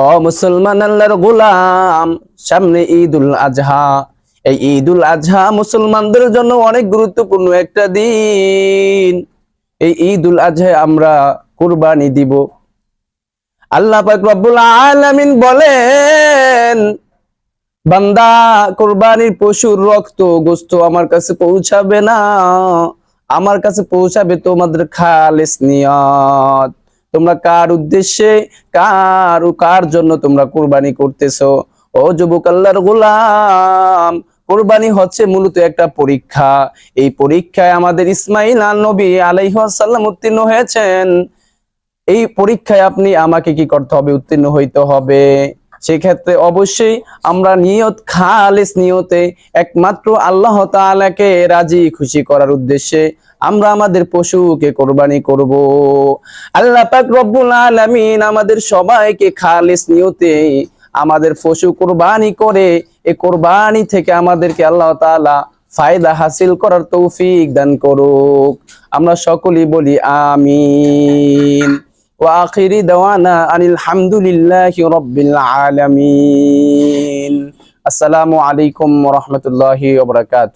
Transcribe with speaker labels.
Speaker 1: ও মুসলমান আল্লাহর গোলাম, সামনে ঈদুল আজহা। এই ঈদুল আজহা মুসলমানদের জন্য অনেক গুরুত্বপূর্ণ একটা দিন। এই ঈদুল আজহায় আমরা কুরবানি দিব। আল্লাহ পাক রব্বুল আলামিন বলেন, বান্দা, কুরবানির পশুর রক্ত গোস্ত আমার কাছে পৌঁছাবে না। আমার কাছে পৌঁছাবে তোমাদের খালেস নিয়ত। তোমরা কার উদ্দেশ্যে, কার কার জন্য তোমরা কুরবানি করতেছো? ও যুবক আল্লাহর গোলাম, কোরবানি হচ্ছে মূলত একটা পরীক্ষা। এই পরীক্ষায় আমাদের ইসমাইল আল নবী আলাইহাল্লাম উত্তীর্ণ হয়েছেন। এই পরীক্ষায় আপনি আমাকে কি করতে হবে? উত্তীর্ণ হইতে হবে। সেক্ষেত্রে অবশ্যই আমরা নিয়ত, খালেস নিয়তে একমাত্র আল্লাহ তাআলাকে রাজি, খুশি করার উদ্দেশ্যে আমরা আমাদের পশুকে কোরবানি করব আল্লাহ পাক রব্বুল আলামিন আমাদের সবাইকে খালেস নিয়তে আমাদের পশু কোরবানি করে এই কোরবানি থেকে আমাদেরকে আল্লাহ তাআলা ফায়দা হাসিল করার তৌফিক দান করুক আমরা সকলেই বলি আমিন وآخر دوانا أن الحمد لله رب العالمين السلام عليكم ورحمة الله وبركاته